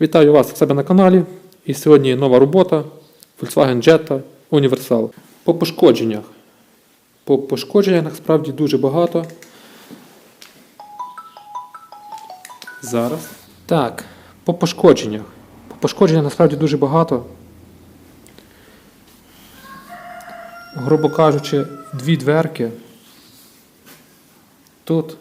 Вітаю вас в себе на каналі. І сьогодні нова робота Volkswagen Jetta Universal. По пошкодженнях. По пошкодженнях насправді дуже багато. Зараз. Так, по пошкодженнях. По пошкодженнях насправді дуже багато. Грубо кажучи, дві дверки. Тут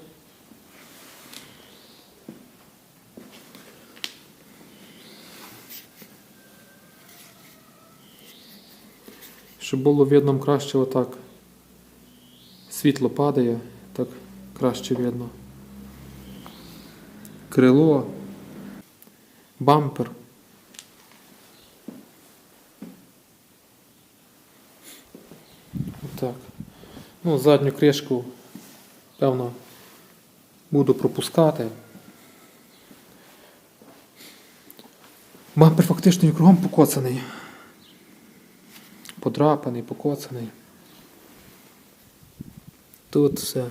Щоб було видно краще отак. Світло падає, так краще видно. Крило, бампер. Отак. Ну, задню кришку, певно, буду пропускати. Бампер фактично кругом покоцаний подрапаний, покоцаний. Тут все.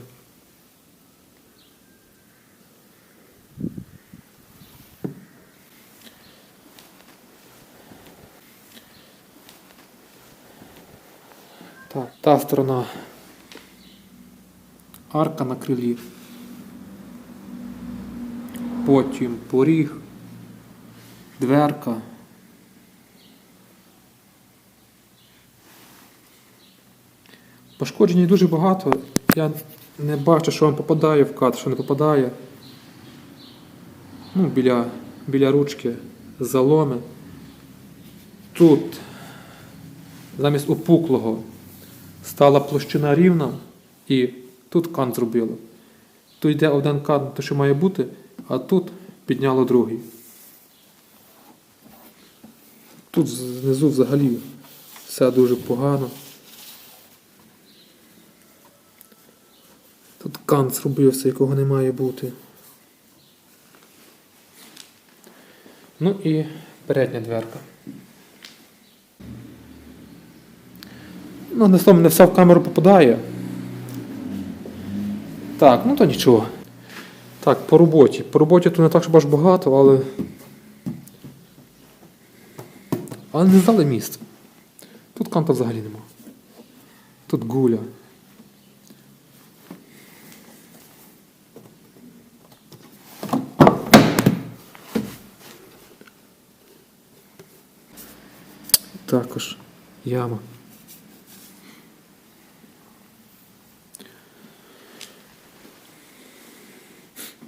Так, та сторона. Арка на крилі. Потім поріг, дверка. Пошкоджень дуже багато. Я не бачу, що вам попадає в кадр, що не попадає. Ну, біля, біля ручки заломи. Тут замість опуклого стала площина рівна і тут кант зробило. Тут йде один кант, то що має бути, а тут підняло другий. Тут знизу взагалі все дуже погано. Кант зробився, якого не має бути. Ну і передня дверка. Ну, не словом, не все в камеру попадає. Так, ну то нічого. Так, по роботі. По роботі тут не так, щоб аж багато, але. Але не здали місце. Тут канта взагалі нема. Тут гуля. Також яма.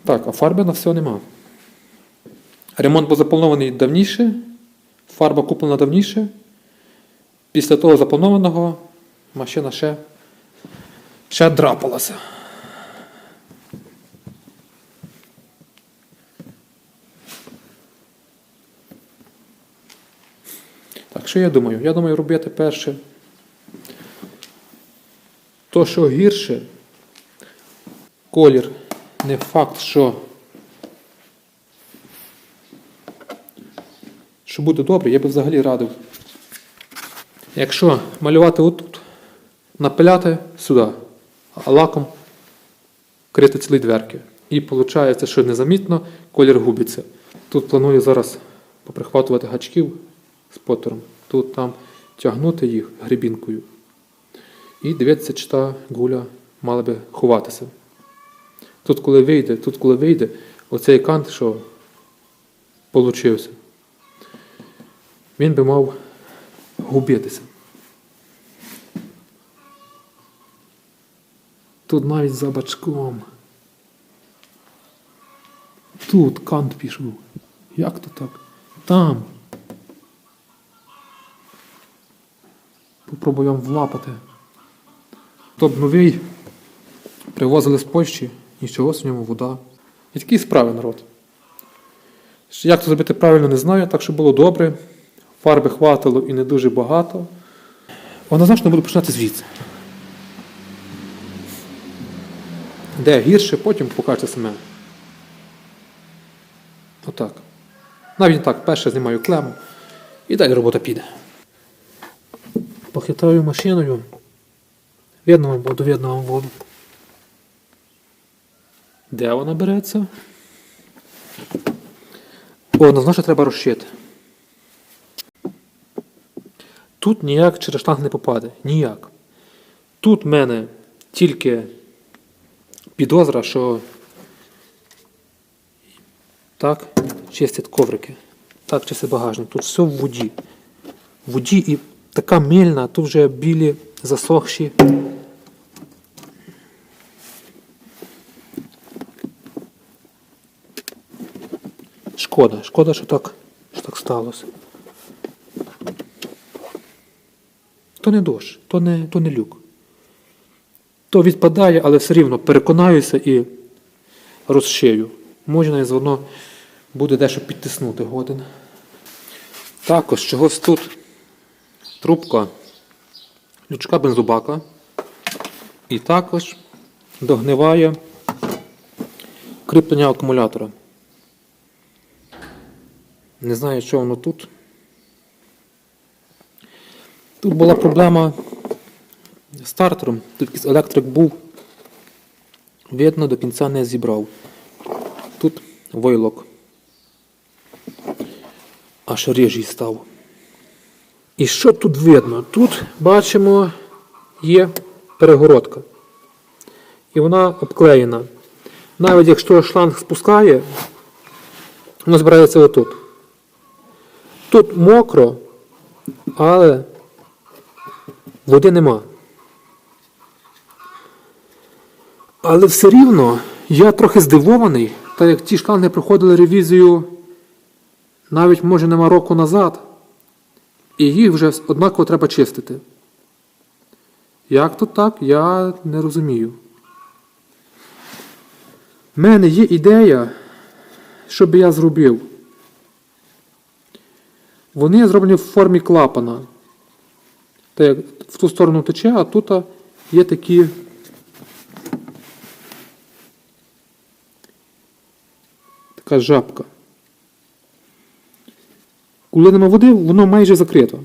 Так, а фарби на все нема. Ремонт був запланований давніше, фарба куплена давніше. Після того запланованого машина ще, ще драпалася. Що я думаю? Я думаю робити перше. То, що гірше, колір не факт, що, що буде добре, я би взагалі радив. Якщо малювати отут, напиляти сюди, а лаком вкрити цілі дверки. І виходить, що незамітно колір губиться. Тут планую зараз поприхватувати гачків з потером, тут там тягнути їх грибінкою. І дивитися, чи та гуля мала би ховатися. Тут, коли вийде, тут, коли вийде, оцей кант, що получився, він би мав губитися. Тут навіть за бачком. Тут кант пішов. Як то так? Там. Попробуємо влапати. Тоб новий привозили з Польщі, нічого в ньому вода. І такі справи, народ. Як це зробити правильно, не знаю, так що було добре. Фарби хватило і не дуже багато. Однозначно буду починати звідси. Де гірше, потім покажете саме. Отак. Навіть так, перше знімаю клему і далі робота піде. Похитаю машиною. Видно вам воду, видно вам воду. Де вона береться? Однозначно треба розшити. Тут ніяк через шланг не попаде. Ніяк. Тут в мене тільки підозра, що так чистять коврики. Так чистять багажник. Тут все в воді. В воді і така мильна, тут вже білі засохші. Шкода, шкода, що так, що так сталося. То не дощ, то не, то не люк. То відпадає, але все рівно переконаюся і розшию. Можна і заодно буде дещо підтиснути годин. Також чогось тут трубка лючка бензобака. І також догниває кріплення акумулятора. Не знаю, що воно тут. Тут була проблема з стартером. Якийсь електрик був. Видно, до кінця не зібрав. Тут войлок. Аж ріжий став. І що тут видно? Тут бачимо є перегородка. І вона обклеєна. Навіть якщо шланг спускає, воно збирається отут. Тут мокро, але води нема. Але все рівно я трохи здивований, так як ті шланги проходили ревізію навіть може нема року назад, і їх вже однаково треба чистити. Як то так, я не розумію. У мене є ідея, що би я зробив. Вони зроблені в формі клапана. Так як в ту сторону тече, а тут є такі. Така жабка. Коли нема води, воно майже закрито.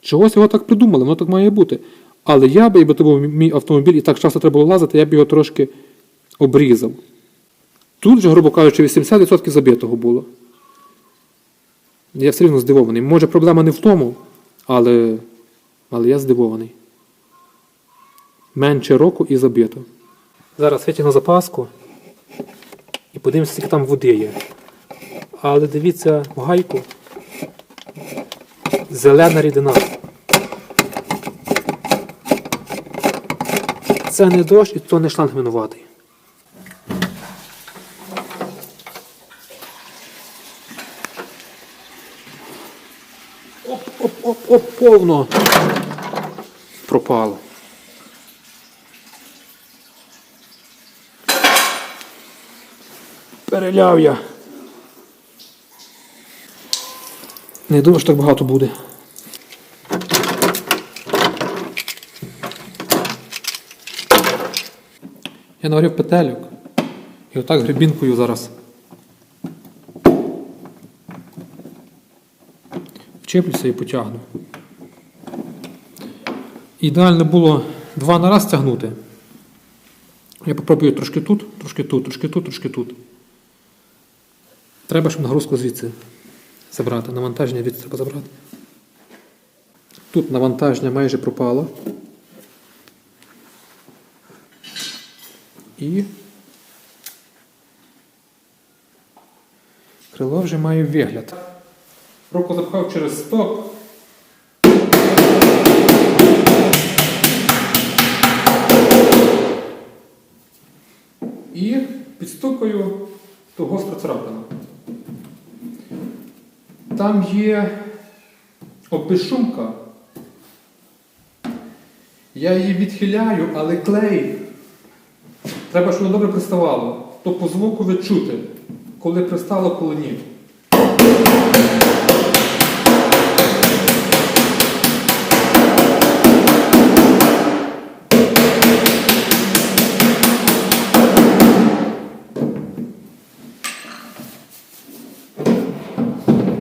Чогось його так придумали, воно так має бути. Але я би, якби це був мій автомобіль і так часто треба було лазити, я б його трошки обрізав. Тут же, грубо кажучи, 80% забитого було. Я все рівно здивований. Може, проблема не в тому, але, але я здивований. Менше року і забито. Зараз витягну запаску і подивимося, скільки там води є. Але дивіться в гайку. Зелена рідина. Це не дощ і то не шланг винуватий. Оп-оп-оп-оп, повно. Пропало. Переляв я. Не думаю, що так багато буде. Я наварив петельок. І отак гребінкою зараз. Вчеплюся і потягну. Ідеально було два на раз тягнути. Я попробую трошки тут, трошки тут, трошки тут, трошки тут. Треба, щоб нагрузку звідси забрати. Навантаження звідси треба забрати. Тут навантаження майже пропало. І крило вже має вигляд. Руку запхав через стоп. І підстукаю ту гостру царапину. Там є опишунка, Я її відхиляю, але клей. Треба, щоб воно добре приставало. То по звуку ви чути, коли пристало, коли ні.